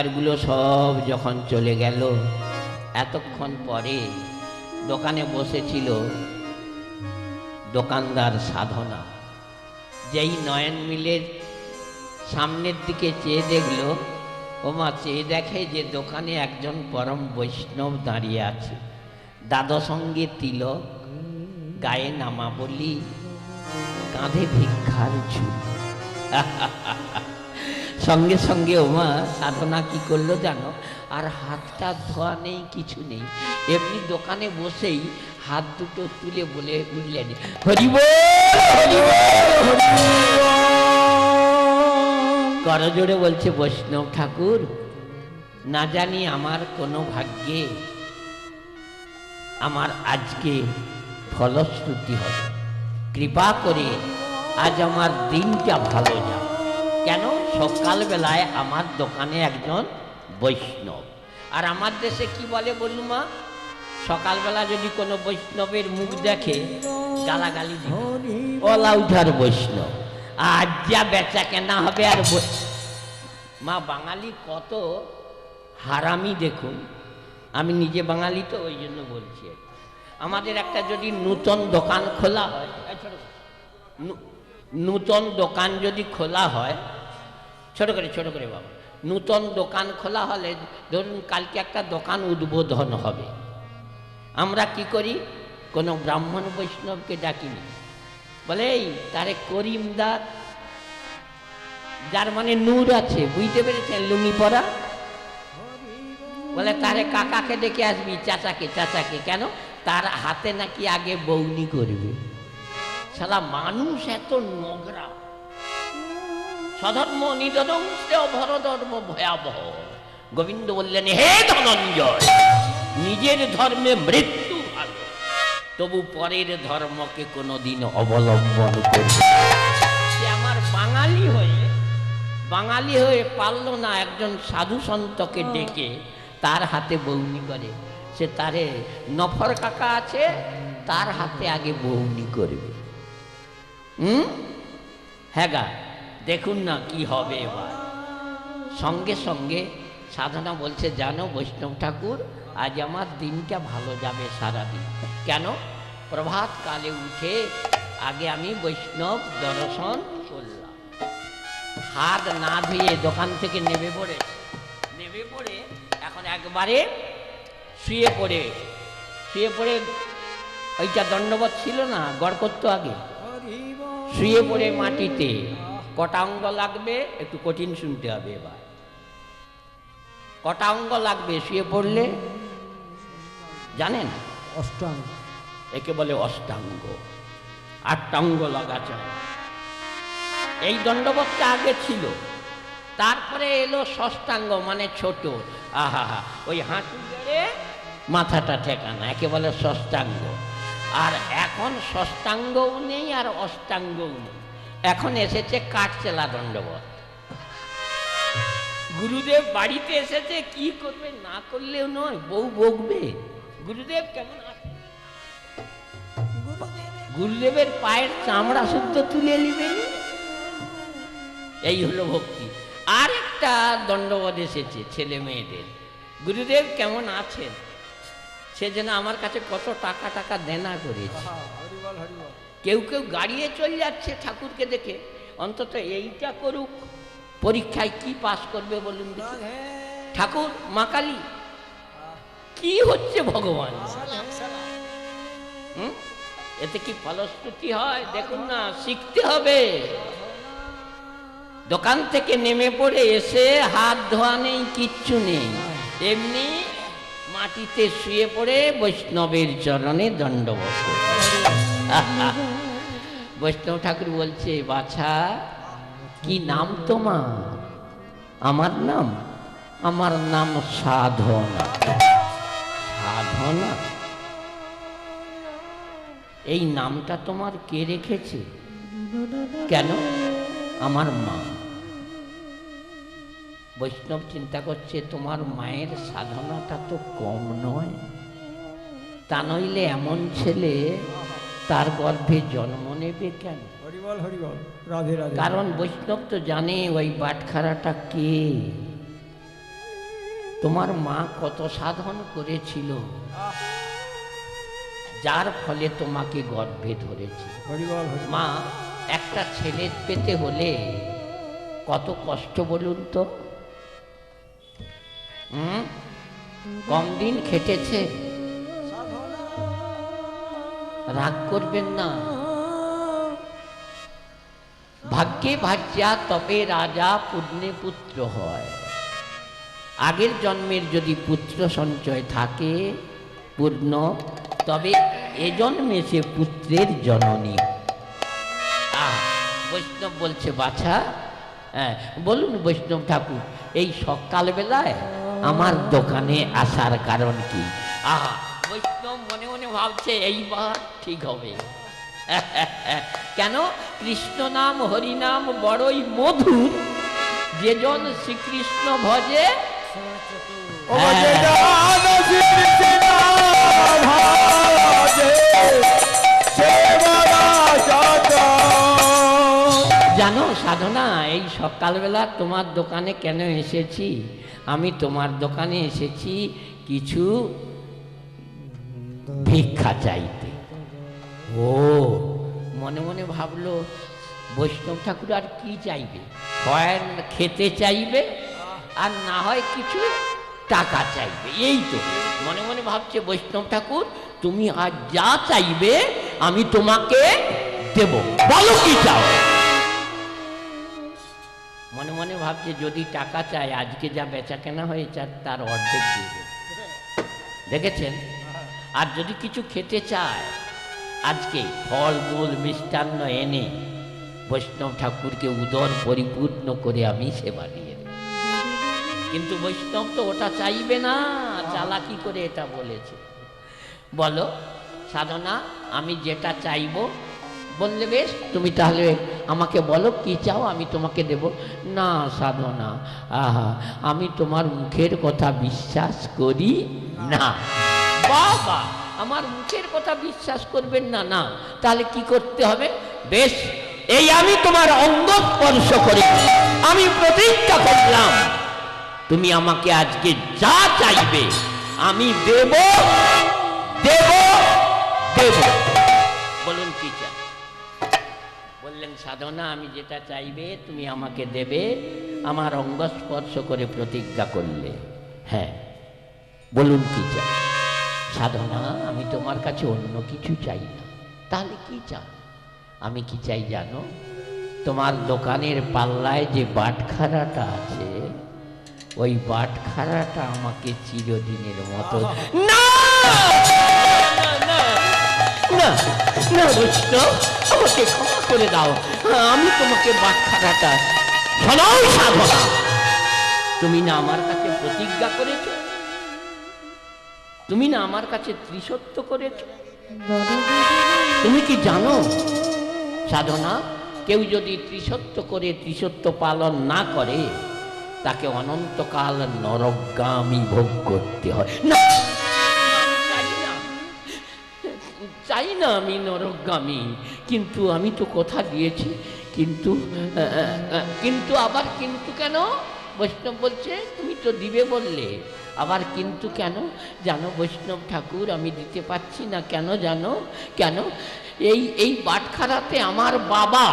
খরিদ্দারগুলো সব যখন চলে গেল, এতক্ষণ পরে দোকানে বসেছিল দোকানদার সাধনা। যেই নয়ন মিলের সামনের দিকে চেয়ে দেখল, ওমা চেয়ে দেখে যে দোকানে একজন পরম বৈষ্ণব দাঁড়িয়ে আছে। দ্বাদসঙ্গে তিলক গায়ে নামাবলি, কাঁধে ভিক্ষার ঝুল। সঙ্গে সঙ্গে ওমা, সাধনা কি করল জানো? আর হাতটা ধোয়া নেই, কিছু নেই। এমনি দোকানে বসেই হাত দুটো তুলে বলে উঠলেন হরিব করজোড়ে বলছে, বৈষ্ণব ঠাকুর, না জানি আমার কোনো ভাগ্যে, আমার আজকে ফলশ্রুতি হবে। কৃপা করে আজ আমার দিনটা ভালো যাবে কেন? সকালবেলায় আমার দোকানে একজন বৈষ্ণব। আর আমার দেশে কি বলে বললু মা? সকালবেলা যদি কোনো বৈষ্ণবের মুখ দেখে, গালাগালি। ওলা উঠার বৈষ্ণব। আর যা বেচা কেনা হবে আর মা, বাঙালি কত হারামি দেখুন। আমি নিজে বাঙালি তো, ওই জন্য বলছি আমাদের একটা যদি নূতন দোকান খোলা হয় নূতন দোকান যদি খোলা হয়, ছোট করে ছোট করে বাবা, নূতন দোকান খোলা হলে ধরুন কালকে একটা দোকান উদ্বোধন হবে। আমরা কি করি? কোনো ব্রাহ্মণ বৈষ্ণবকে ডাকিনি। বলে, এই, তারে করিমদার, যার মানে নূর আছে, বুঝতে পেরেছেন লুঙ্গি পরা? বলে, তারে কাকাকে ডেকে আসবি, চাচাকে চাচাকে, কেন? তার হাতে নাকি আগে বৌনি করবে। সালা মানুষ এত নোংরা। সধর্ম নিধর্ম ভরধর্ম ভয়াবহ। গোবিন্দ বললেন, হে ধনঞ্জয়, নিজের ধর্মে মৃত্যু ভালো। তবু পরের ধর্মকে কোনোদিন অবলম্বন করবে সে আমার বাঙালি হয়ে বাঙালি হয়ে পারল না একজন সাধু সন্তকে ডেকে তার হাতে বৌনি করে। সে তারে, নফর কাকা আছে, তার হাতে আগে বৌনি করবে। হুম? হ্যাঁ গা, দেখুন না কি হবে এবার। সঙ্গে সঙ্গে সাধনা বলছে, জানো বৈষ্ণব ঠাকুর, আজ আমার দিনটা ভালো যাবে সারাদিন। কেন? প্রভাত কালে উঠে আগে আমি বৈষ্ণব দর্শন করলাম। হাত না ধুয়ে দোকান থেকে নেমে পড়ে নেমে পড়ে এখন একবারে শুয়ে পড়ে শুয়ে পড়ে, ওইটা দণ্ডবত ছিল না, গড় করতো আগে? শুয়ে পড়ে মাটিতে। কটা অঙ্গ লাগবে? একটু কঠিন শুনতে হবে এবার। কটা অঙ্গ লাগবে শুয়ে পড়লে? জানেন? অষ্টাঙ্গ। একে বলে অষ্টাঙ্গ। আটটা অঙ্গ লাগা চায় এই দণ্ডবতটা আগে ছিল। তারপরে এলো ষষ্ঠাঙ্গ মানে ছোট। আহা হা ওই হাঁটু গেড়ে মাথাটা ঠেকানা একে বলে ষষ্ঠাঙ্গ আর এখন ষষ্ঠাঙ্গও নেই আর অষ্টাঙ্গও নেই। এখন এসেছে কাঠচেলা দণ্ডবত। গুরুদেব বাড়িতে এসেছে, কি করবে না করলেও নয়, বউ বকবে। গুরুদেব কেমন গুরুদেবের পায়ের চামড়া শুদ্ধ তুলে নিবেন? এই হলো ভক্তি। আর একটা দণ্ডবধ এসেছে ছেলে মেয়েদের। গুরুদেব কেমন আছেন? সে যেন আমার কাছে কত টাকা টাকা দেনা করেছে। হরিবল কেউ কেউ গাড়িয়ে চলে যাচ্ছে ঠাকুরকে দেখে। অন্তত এইটা করুক পরীক্ষায় কি পাশ করবে বলুন দেখি। ঠাকুর মা কালী কি হচ্ছে ভগবান? এতে কি ফলশ্রুতি হয়? দেখুন না শিখতে হবে। দোকান থেকে নেমে পড়ে এসে হাত ধোয়া নেই কিচ্ছু নেই। এমনি মাটিতে শুয়ে পড়ে বৈষ্ণবের চরণে দণ্ডবত বৈষ্ণব ঠাকুর বলছে, বাছা, কি নাম তোমার? আমার নাম আমার নাম সাধনা। সাধনা? এই নামটা তোমার কে রেখেছে? কেন? আমার মা। বৈষ্ণব চিন্তা করছে তোমার মায়ের সাধনাটা তো কম নয়। তা নইলে এমন ছেলে তার গর্ভে জন্ম নেবে কেন? কারণ বৈষ্ণব তো জানে ওই বাটখারাটা কে। তোমার মা কত সাধন করেছিল যার ফলে তোমাকে গর্ভে ধরেছে। মা একটা ছেলে পেতে হলে কত কষ্ট বলুন তো? কম দিন খেটেছে। রাগ করবেন না। ভাগ্যে ভাজ্যা তবে রাজা পুণ্যে পুত্র হয়। আগের জন্মের যদি পুত্র সঞ্চয় থাকে, পূর্ণ, তবে এ জন্মে সে পুত্রের জননী। আহ, বৈষ্ণব বলছে, বাছা হ্যাঁ বলুন বৈষ্ণব ঠাকুর, এই সকালবেলায় আমার দোকানে আসার কারণ কি? আহা বৈষ্ণব মনে মনে ভাবছে এইবার ঠিক হবে। কেন? কৃষ্ণ নাম হরিনাম বড়ই মধুর। যেজন শ্রীকৃষ্ণ ভজে ও যে জান শ্রীকৃষ্ণ ভাজে, জানো, সাধনা, এই সকালবেলা তোমার দোকানে কেন এসেছি? আমি তোমার দোকানে এসেছি কিছু ভিক্ষা চাইতে। ও, মনে মনে ভাবলো, বৈষ্ণব ঠাকুর আর কি চাইবে? হয় খেতে চাইবে, আর না হয় কিছু টাকা চাইবে। এই তো, মনে মনে ভাবছে বৈষ্ণব ঠাকুর, তুমি আর যা চাইবে, আমি তোমাকে দেব। বলো কি চাও? মনে মনে ভাবছে, যদি টাকা চায়, আজকে যা বেচা কেনা হয়েছে তার অর্ধেক দিয়ে দেখেছেন? আর যদি কিছু খেতে চায়, আজকে ফল, মূল, মিষ্টান্ন এনে বৈষ্ণব ঠাকুরকে উদর পরিপূর্ণ করে আমি সেবা দিয়ে দেব। কিন্তু বৈষ্ণব তো ওটা চাইবে না। চালাকি করে এটা বলেছে। বলো, সাধনা, আমি যেটা চাইব বললে, বেশ, তুমি তাহলে আমাকে বলো, কি চাও? আমি তোমাকে দেব। না, সাধনা, আহা, আমি তোমার মুখের কথা বিশ্বাস করি না। বাবা, আমার মুখের কথা বিশ্বাস করবেন না না। তাহলে কি করতে হবে? বেশ, এই আমি তোমার অঙ্গ স্পর্শ করি। আমি প্রতিজ্ঞা করলাম, তুমি আমাকে আজকে যা চাইবে, আমি দেব দেব দেব। বললেন সাধনা আমি যেটা চাইবে তুমি আমাকে দেবে আমার অঙ্গ স্পর্শ করে প্রতিজ্ঞা করলে হ্যাঁ বলুন কি চাই সাধনা আমি তোমার কাছে অন্য কিছু চাই না তাহলে কি চাও আমি কি চাই জানো তোমার দোকানের পাল্লায় যে বাটখারাটা আছে ওই বাটখারাটা আমাকে চিরদিনের মতো না না না না বৈষ্ণব আমাকে ক্ষমা করে দাও। আমি তোমাকে বাটখারাটা শোনাও সাধনা তুমি না আমার কাছে প্রতিজ্ঞা করেছ? তুমি না আমার কাছে ত্রিসত্য করেছ? তুমি কি জানো? সাধনা, কেউ যদি ত্রিসত্য করে ত্রিসত্য পালন না করে, তাকে অনন্তকাল নরগামী ভোগ করতে হয়। না! না আমি নরগামী কিন্তু আমি তো কথা দিয়েছি, কিন্তু কিন্তু আবার কিন্তু কেন? বৈষ্ণব বলছে, তুমি তো দিবে বললে। আবার কিন্তু কেন? জানো বৈষ্ণব ঠাকুর, আমি দিতে পারছি না। কেন জানো? কেন? এই এই বাটখারাতে আমার বাবা,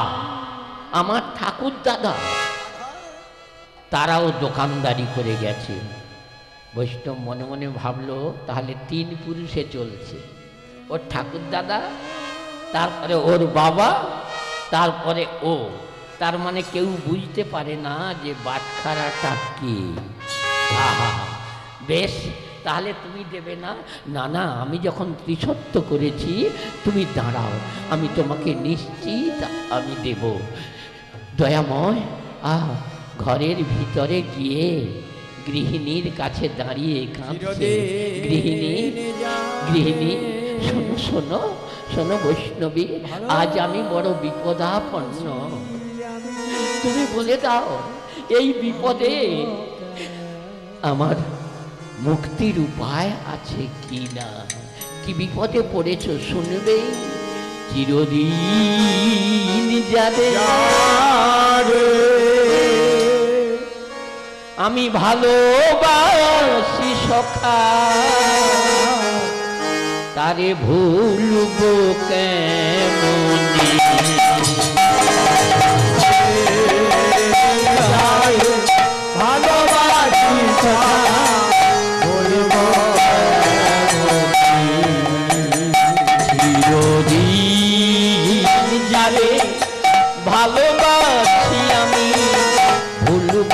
আমার ঠাকুর দাদা, তারাও দোকানদারি করে গেছে। বৈষ্ণব মনে মনে ভাবলো, তাহলে তিন পুরুষে চলছে। ওর ঠাকুর দাদা তারপরে ওর বাবা তারপরে ও। তার মানে কেউ বুঝতে পারে না যে বাটখারাটা কে। আহা বেশ তাহলে তুমি দেবে না। না না আমি যখন ত্রিসত্য করেছি তুমি দাঁড়াও আমি তোমাকে নিশ্চিত আমি দেব। দয়াময় আহ ঘরের ভিতরে গিয়ে গৃহিণীর কাছে দাঁড়িয়ে কাঁদছে। গৃহিণী গৃহিণী শোনো শোনো শোনো বৈষ্ণবী আজ আমি বড় বিপদাপন্ন। তুমি বলে দাও এই বিপদে আমার মুক্তির উপায় আছে কি না কি বিপদে পড়েছ শুনবে? চিরদিন যাবে। আমি ভালোবাসি সখা। তারে ভুলব কেমনি? ভালোবাসি বলব ভালোবাসি আমি ভুলব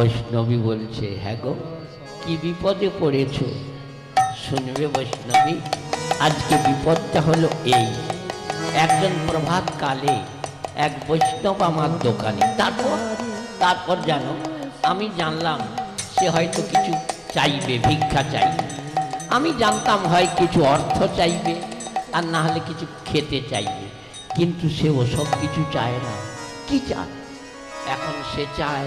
বৈষ্ণবী বলছে হ্যাঁ গো, কি বিপদে পড়েছ? শুনবে বৈষ্ণবী, আজকে বিপদটা হলো এই। একজন প্রভাত কালে এক বৈষ্ণব আমার দোকানে। তারপর তারপর জানো, আমি জানলাম সে হয়তো কিছু চাইবে, ভিক্ষা চাইবে। আমি জানতাম হয় কিছু অর্থ চাইবে, আর না হলে কিছু খেতে চাইবে। কিন্তু সে ওসব কিছু চায় না। কি চায়? এখন সে চায়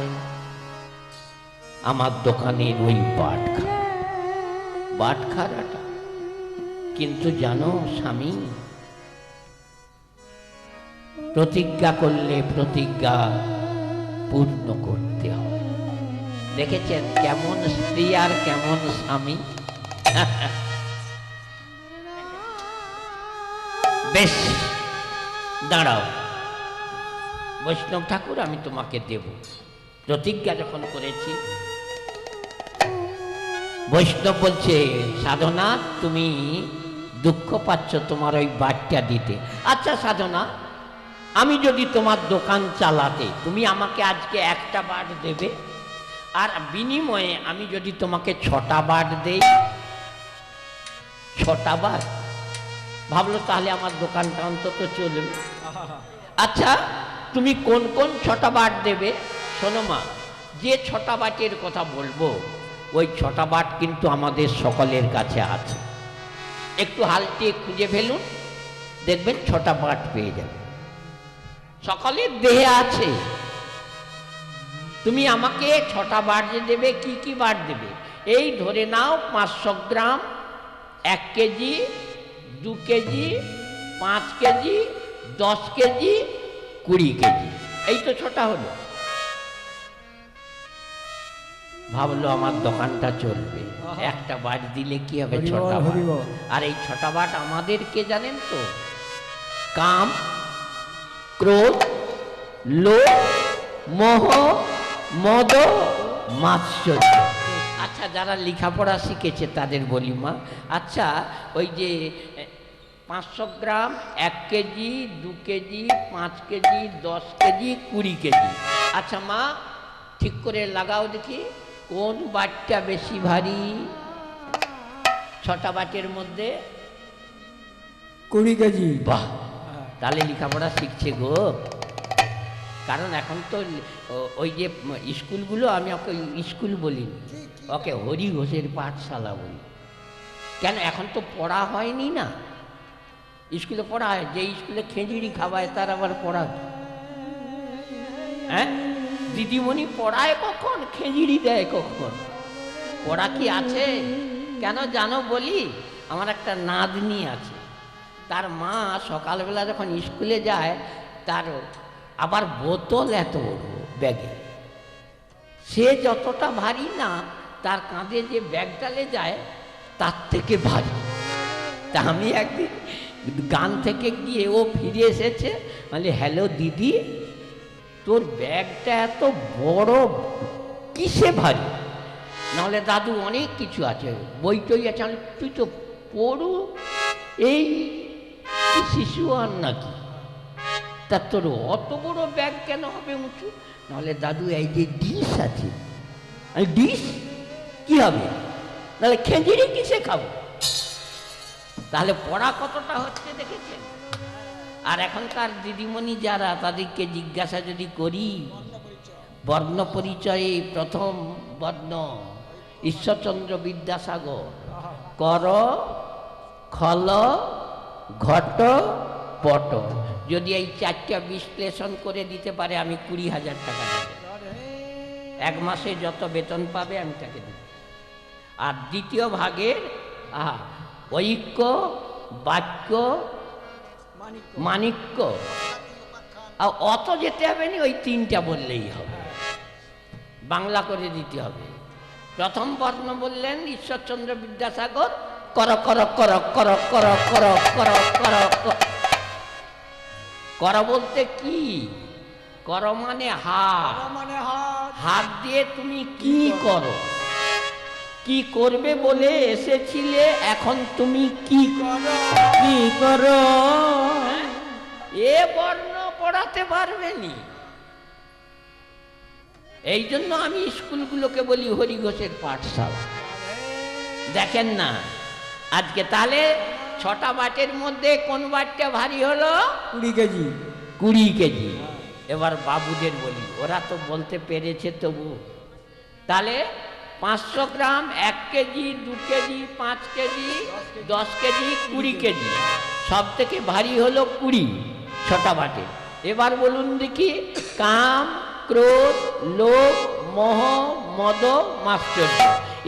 আমার দোকানের ওই বাটখা বাটখারাটা। কিন্তু জানো স্বামী, প্রতিজ্ঞা করলে প্রতিজ্ঞা পূর্ণ করতে হয়। দেখেছেন কেমন স্ত্রী আর কেমন স্বামী? বেশ, দাঁড়াও। বৈষ্ণব ঠাকুর, আমি তোমাকে দেব। প্রতিজ্ঞা যখন করেছি বৈষ্ণব বলছে, সাধনা, তুমি দুঃখ পাচ্ছ তোমার ওই বাটটা দিতে। আচ্ছা সাধনা, আমি যদি তোমার দোকান চালাতে, তুমি আমাকে আজকে একটা বাট দেবে? আর বিনিময়ে আমি যদি তোমাকে ছটা বাট দেই, ছটা বাট? ভাবলো তাহলে আমার দোকানটা অন্তত চলবে। আচ্ছা তুমি কোন কোন ছটা বাট দেবে? শোনো মা, যে ছটা বাটের কথা বলব ওই ছটা বাট কিন্তু আমাদের সকলের কাছে আছে। একটু হালটিয়ে খুঁজে ফেলুন, দেখবেন ছটা বাট পেয়ে যাবে। সকলের দেহে আছে। তুমি আমাকে ছটা বাট দেবে, কি কি বাট দেবে? এই ধরে নাও, পাঁচশো গ্রাম, এক কেজি, দু কেজি, পাঁচ কেজি, দশ কেজি, কুড়ি কেজি। এই তো ছটা হলো। ভাবলো আমার দোকানটা চলবে। একটা বাট দিলে কি হবে ছটা বাট? আর এই ছটা বাট আমাদেরকে জানেন তো? কাম ক্রোধ লোভ মোহ মদ মাৎসর্য। আচ্ছা যারা লেখাপড়া শিখেছে তাদের বলি মা। আচ্ছা ওই যে পাঁচশো গ্রাম এক কেজি দু কেজি পাঁচ কেজি দশ কেজি কুড়ি কেজি। আচ্ছা মা ঠিক করে লাগাও দেখি। কোন বাটটা বেশি ভারী? ছটা বাটের মধ্যে? কুড়ি কেজি। বাহ তাহলে লেখাপড়া শিখছে গো। কারণ এখন তো ওই যে স্কুলগুলো আমি ওকে স্কুল বলি। ওকে হরি ঘোষের পাঠশালা বলি। কেন এখন তো পড়া হয়নি না? স্কুলে পড়া হয় যে স্কুলে খেজুরি খাওয়ায় তার আবার পড়া হ্যাঁ? দিদিমণি পড়ায় কখন? খেজুরি দেয় কখন? পড়া কি আছে? কেন জানো বলি? আমার একটা নাতনি আছে। তার মা সকালবেলা যখন স্কুলে যায়, তার আবার বোতল এত ব্যাগে। সে যতটা ভারী না, তার কাঁধে যে ব্যাগটালে যায়, তার থেকে ভারী। তা আমি একদিন গান থেকে গিয়ে ও ফিরে এসেছে মানে হ্যালো দিদি। তোর ব্যাগটা এত বড়, কিসে ভারী? নাহলে দাদু অনেক কিছু আছে বই টই আছে তুই তো পড়ু, এই শিশু আর নাকি? তা তোর অত বড় ব্যাগ কেন হবে উঁচু? নাহলে দাদু, এই যে ডিশ আছে আমি ডিশ কি হবে? নাহলে খেঁজুরি কিসে খাব? তাহলে পড়া কতটা হচ্ছে দেখেছেন? আর এখনকার দিদিমণি যারা, তাদেরকে জিজ্ঞাসা যদি করি, বর্ণ পরিচয়ে প্রথম বর্ণ ঈশ্বরচন্দ্র বিদ্যাসাগর। কর, খল, ঘট, পট। যদি এই চারটা বিশ্লেষণ করে দিতে পারে, আমি কুড়ি হাজার টাকা দেব। এক মাসে যত বেতন পাবে, আমি তাকে দেব। আর দ্বিতীয় ভাগের, আহা, ঐক্য, বাক্য মানিক্য। আর অত যেতে হবে না ওই তিনটা বললেই হবে। বাংলা করে দিতে হবে। প্রথম বর্ণ বললেন ঈশ্বরচন্দ্র বিদ্যাসাগর কর কর কর কর কর কর কর কর কর। কর বলতে কি? কর মানে হাত। মানে হাত। হাত দিয়ে তুমি কি করো? কি করবে বলে এসেছিলে? এখন তুমি কি করো? কি করো? এ বর্ণ পড়াতে পারবে পারবেনি এই জন্য আমি স্কুলগুলোকে বলি হরি ঘোষের পাঠশালা। দেখেন না আজকে তাহলে ছটা বাটের মধ্যে কোন বাটটা ভারী হলো? কুড়ি কেজি। কুড়ি কেজি। এবার বাবুদের বলি ওরা তো বলতে পেরেছে তবু। তাহলে পাঁচশো গ্রাম, এক কেজি, দু কেজি, পাঁচ কেজি, দশ কেজি, কুড়ি কেজি। সব থেকে ভারী হলো কুড়ি ছটা বাটে। এবার বলুন দেখি, কাম, ক্রোধ, লোভ, মহ, মদ, মাশ্চর্য।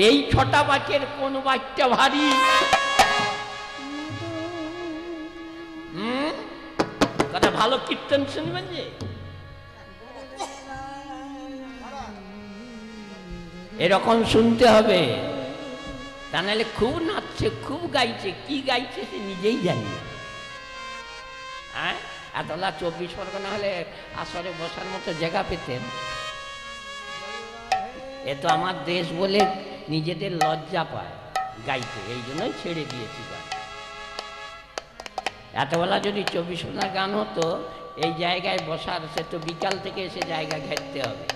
এই ছটা বাটের কোন বাচ্চা ভারী? কথা ভালো কীর্তন শুনবেন যে? এরকম শুনতে হবে। তা নাহলে খুব নাচছে, খুব গাইছে। কি গাইছে সে নিজেই জানি। হ্যাঁ? এতলা চব্বিশ পরগনা হলে আসরে বসার মতো জায়গা পেতেন। এ তো আমার দেশ বলে নিজেদের লজ্জা পায় গাইতে। এই জন্যই ছেড়ে দিয়েছি গান। এতবেলা যদি চব্বিশ পরগনা গান হতো, এই জায়গায় বসার, সে তো বিকাল থেকে এসে জায়গা ঘেরতে হবে?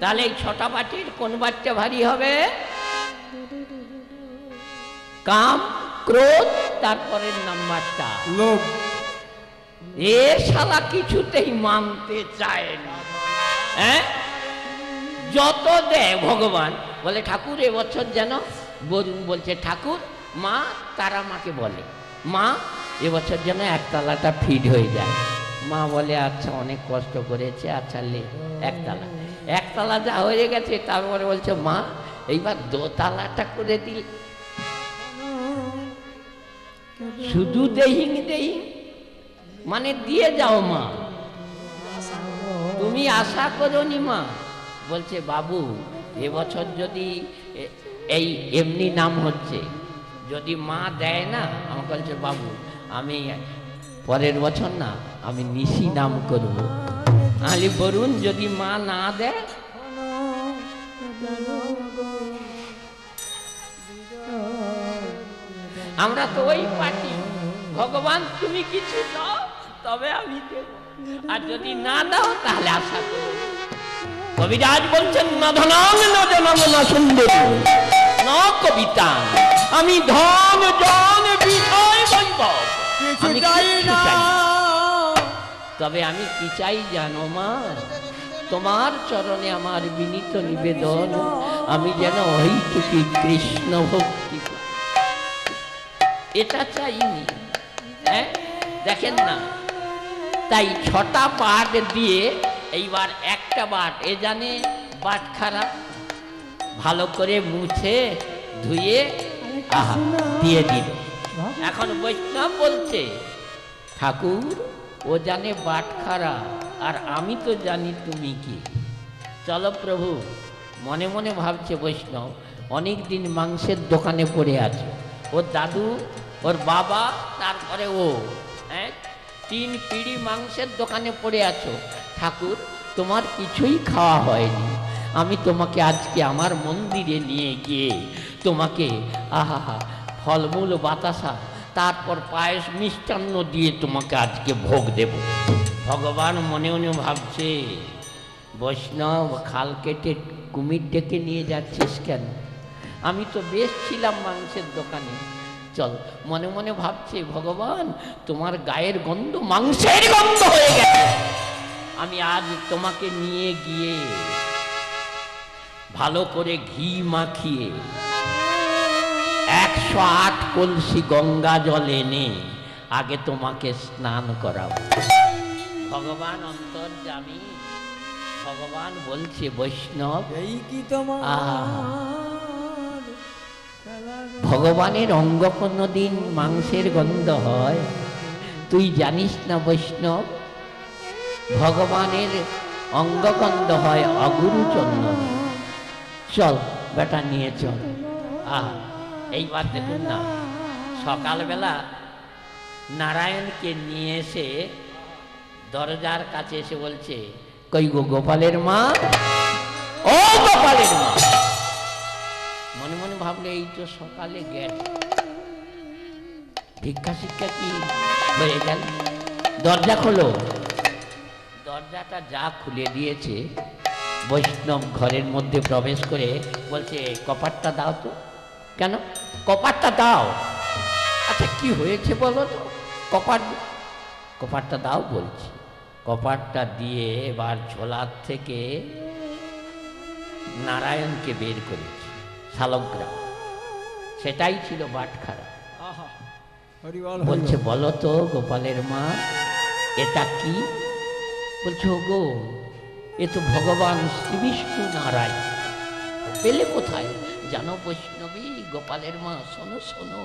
তাহলে এই ছটা বাটির কোন বাচ্চা ভারী হবে? কাম ক্রোধ তারপরের নাম্বারটা। লোভ। এ শালা কিছুতেই মানতে চায় না। হ্যাঁ? যত দেয় ভগবান। বলে ঠাকুর এবছর যেন বরুণ বলছে ঠাকুর মা তারা মাকে বলে। মা এবছর যেন একতলাটা ফিট হয়ে যায়। মা বলে আচ্ছা অনেক কষ্ট করেছে আচ্ছা লে একতলা। একতলা যা হয়ে গেছে তারপরে বলছে মা এইবার দোতলাটা করে দিল। শুধু দেহিং দেহিং মানে দিয়ে যাও মা। তুমি আশা করনি মা। বলছে বাবু এবছর যদি এই এমনি নাম হচ্ছে যদি মা দেয় না? আমাকে বলছে বাবু আমি পরের বছর না আমি নিশি নাম করব। আলি বলুন যদি মা না দেয়? আমরা তো ওই পার্টি। ভগবান তুমি কিছু দাও তবে আমি দেব। আর যদি না দাও তাহলে আশা করো কবিরাজ বলছেন না ধনাম না জনম না সুন্দর। না কবিতা আমি ধন জন বিষয় বৈভব। কিছু আমি চাই না। তবে আমি কি চাই জানো মা? তোমার চরণে আমার বিনীত নিবেদন। আমি যেন ওইটুকি কৃষ্ণ ভক্তি এটা চাইনি। হ্যাঁ? দেখেন না। তাই ছটা পাট দিয়ে এইবার একটা বাট এ জানে বাট খারাপ? ভালো করে মুছে, ধুয়ে, আহা, দিয়ে দিল এখন বৈষ্ণব বলছে, ঠাকুর ও জানে বাটখারা আর আমি তো জানি তুমি কি। চলো প্রভু, মনে মনে ভাবছে বৈষ্ণব অনেক দিন মাংসের দোকানে পড়ে আছে। ওর দাদু, ওর বাবা, তারপরে ও হ্যাঁ? তিন পিড়ি মাংসের দোকানে পড়ে আছো। ঠাকুর, তোমার কিছুই খাওয়া হয়নি। আমি তোমাকে আজকে আমার মন্দিরে নিয়ে গিয়ে তোমাকে, আহা ফলমূল, বাতাসা তারপর পায়েস মিষ্টান্ন দিয়ে তোমাকে আজকে ভোগ দেব। ভগবান মনে মনে ভাবছে, বৈষ্ণব, খাল কেটে কুমির ডেকে নিয়ে যাচ্ছিস কেন? আমি তো বেশ ছিলাম মাংসের দোকানে। চল, মনে মনে ভাবছে, ভগবান, তোমার গায়ের গন্ধ মাংসের গন্ধ হয়ে গেছে। আমি আজ তোমাকে নিয়ে গিয়ে ভালো করে ঘি মাখিয়ে একশো আট কলসি গঙ্গা জল এনে আগে তোমাকে স্নান করাবো। ভগবান অন্তর্জামী ভগবান বলছে বৈষ্ণব এই কি তোমার ভগবানের অঙ্গ কোনো দিন মাংসের গন্ধ হয়? তুই জানিস না বৈষ্ণব ভগবানের অঙ্গগন্ধ হয় অগুরু চন্দন চল বেটা নিয়ে চল। আহ। এইবার দেখুন না সকালবেলা নারায়ণকে নিয়ে এসে দরজার কাছে এসে বলছে, কই গো গোপালের মা? ও গোপালের মা। মনে মনে ভাবলে, এই তো সকালে গেল। ভিক্ষা শিক্ষা কি হয়ে গেল? দরজা খোলো। দরজাটা যা খুলে দিয়েছে, বৈষ্ণব ঘরের মধ্যে প্রবেশ করে বলছে কপারটা দাও তো। কেন? কপারটা দাও। আচ্ছা কি হয়েছে বলো তো? কপার কপারটা দাও বলছি। কপারটা দিয়ে এবার ঝোলার থেকে নারায়ণকে বের করেছে শালগ্রাম। সেটাই ছিল বাটখারা। আহা বলছে বলো তো গোপালের মা এটা কি? বলছে "ও গো এ তো ভগবান শ্রী বিষ্ণু নারায়ণ। পেলে কোথায়? জানো বৈষ্ণবী গোপালের মা, শোনো শোনো,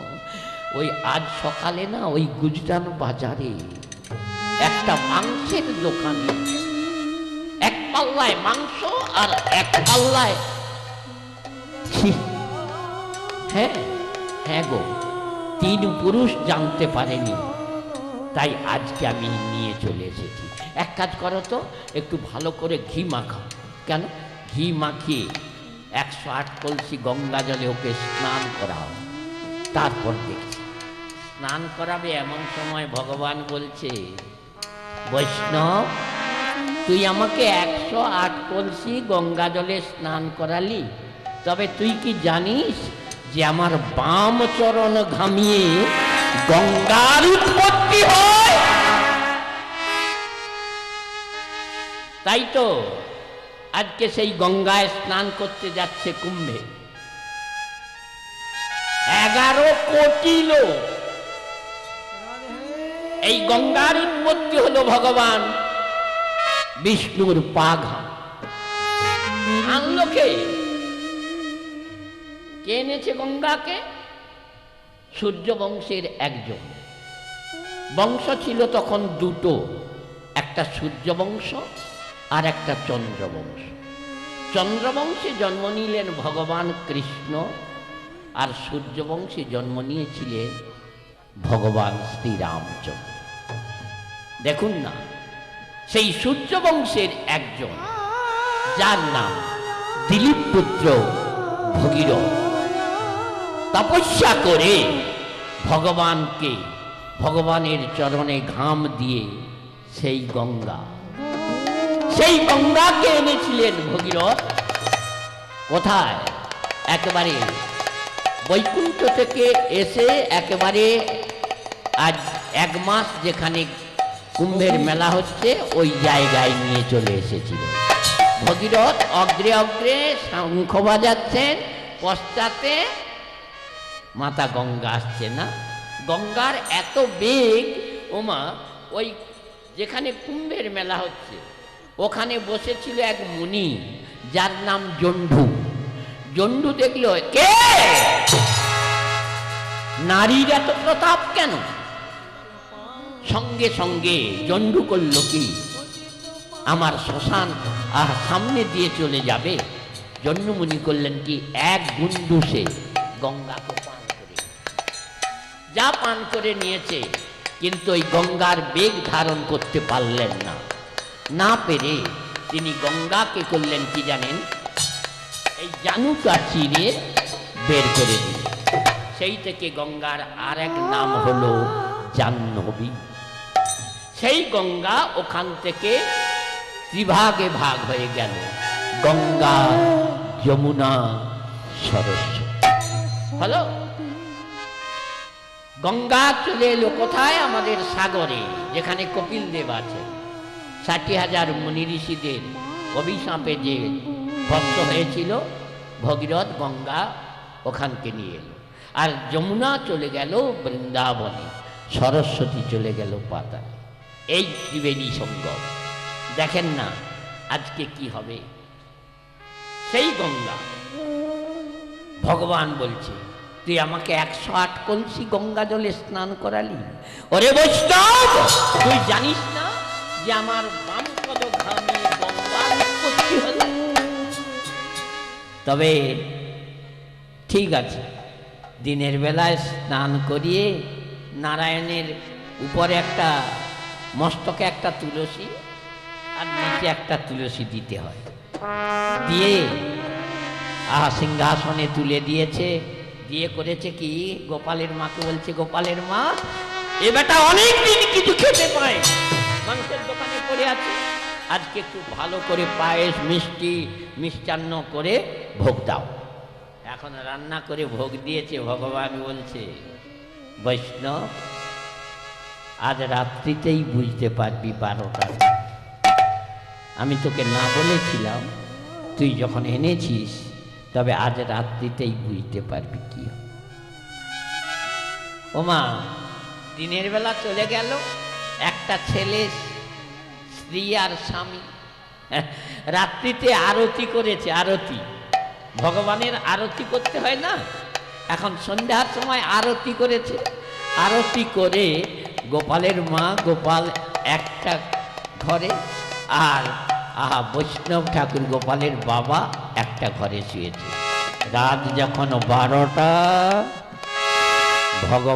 ওই আজ সকালে না ওই গুজরান বাজারে একটা মাংসের দোকানে এক পাল্লায় মাংস আর এক পাল্লায় হ্যাঁ হ্যাঁ গো, তিন পুরুষ জানতে পারেনি, তাই আজকে আমি নিয়ে চলে এসেছি। এক কাজ করো তো, একটু ভালো করে ঘি মাখাও। কেন? ঘি মাখিয়ে একশো আট কলসি গঙ্গা জলে ওকে স্নান করাও। তারপর দেখছি, স্নান করাবে এমন সময় ভগবান বলছে, বৈষ্ণব, তুই আমাকে একশো আট কলসি গঙ্গা জলে স্নান করালি। তবে তুই কি জানিস যে আমার বাম চরণ ঘামিয়ে গঙ্গার উৎপত্তি হয়? তাই তো আজকে সেই গঙ্গায় স্নান করতে যাচ্ছে কুম্ভে। এগারো কোটি লোক। এই গঙ্গার উৎপত্তি হলো ভগবান বিষ্ণুর পাঘা। কে এনেছে গঙ্গাকে? সূর্য বংশের একজন। বংশ ছিল তখন দুটো। একটা সূর্য বংশ আর একটা চন্দ্রবংশ। চন্দ্রবংশে জন্ম নিলেন ভগবান কৃষ্ণ আর সূর্যবংশে জন্ম নিয়েছিলেন ভগবান শ্রীরামচন্দ্র। দেখুন না, সেই সূর্যবংশের একজন, যার নাম দিলীপ পুত্র ভগীরথ। তপস্যা করে ভগবানকে ভগবানের চরণে ঘাম দিয়ে সেই গঙ্গা সেই গঙ্গাকে এনেছিলেন ভগীরথ। কোথায়? একেবারে বৈকুণ্ঠ থেকে এসে একেবারে আজ এক মাস যেখানে কুম্ভের মেলা হচ্ছে, ওই জায়গায় নিয়ে চলে এসেছিল। ভগীরথ অগ্রে অগ্রে শঙ্খ বাজাচ্ছেন, পশ্চাতে মাতা গঙ্গা আসছে না। গঙ্গার এত বেগ, ওমা, ওই যেখানে কুম্ভের মেলা হচ্ছে ওখানে বসেছিল এক মুনি, যার নাম জন্ডু। জন্ডু দেখল, কে? নারীর এত প্রতাপ কেন? সঙ্গে সঙ্গে জন্ডু করল, কি? আমার শ্মশান, আহ, সামনে দিয়ে চলে যাবে? জন্মুনি করলেন, কি? এক গুন্ডুসে গঙ্গাকে পান করে। যা পান করে নিয়েছে, কিন্তু ওই গঙ্গার বেগ ধারণ করতে পারলেন না। না পেরে তিনি গঙ্গাকে করলেন কি জানেন? এই জানুকা চিরে বের করে দিলেন। সেই থেকে গঙ্গার আর এক নাম হলো জাহ্নবী। সেই গঙ্গা ওখান থেকে ত্রিভাগে ভাগ হয়ে গেল। গঙ্গা, যমুনা, সরস্বতী। হলো? গঙ্গা চলে এলো কোথায়? আমাদের সাগরে, যেখানে কপিল দেব আছে। ষাটি হাজার মুনি ঋষিদের অভিশাপে যে ভক্ত হয়েছিল, ভগীরথ গঙ্গা ওখানকে নিয়ে এলো। আর যমুনা চলে গেল বৃন্দাবনে, সরস্বতী চলে গেল পাতালে। এই ত্রিবেণী সঙ্গম। দেখেন না, আজকে কি হবে? সেই গঙ্গা। ভগবান বলছে, তুই আমাকে একশো আট কলসি গঙ্গা জলে স্নান করালি? ওরে বৈষ্ণব, তুই জানিস না? যে আমার তবে ঠিক আছে, দিনের বেলায় স্নান করিয়ে নারায়ণের উপরে একটা মস্তকে একটা তুলসী আর নিচে একটা তুলসী দিতে হয়। দিয়ে আহা সিংহাসনে তুলে দিয়েছে। দিয়ে করেছে কি? গোপালের মাকে বলছে, গোপালের মা, এ বেটা অনেক দিন কিছু খেতে পায় আছে। আজকে একটু ভালো করে পায়েস, মিষ্টি, মিষ্টান্ন করে ভোগ দাও। এখন রান্না করে ভোগ দিয়েছে, ভগবান বলছে, বৈষ্ণব, আজ রাত্রিতেই বুঝতে পারবি বারোটা। আমি তোকে না বলেছিলাম, তুই যখন এনেছিস, তবে আজ রাত্রিতেই বুঝতে পারবি কি। ওমা, দিনের বেলা চলে গেল, একটা ছেলে স্ত্রী আর স্বামী। রাত্রিতে আরতি করেছে, আরতি। ভগবানের আরতি করতে হয় না? এখন সন্ধ্যার সময় আরতি করেছে। আরতি করে গোপালের মা, গোপাল একটা ঘরে আর, আহা, বৈষ্ণব ঠাকুর গোপালের বাবা একটা ঘরে শুয়েছে। রাত যখন বারোটা, ভগবান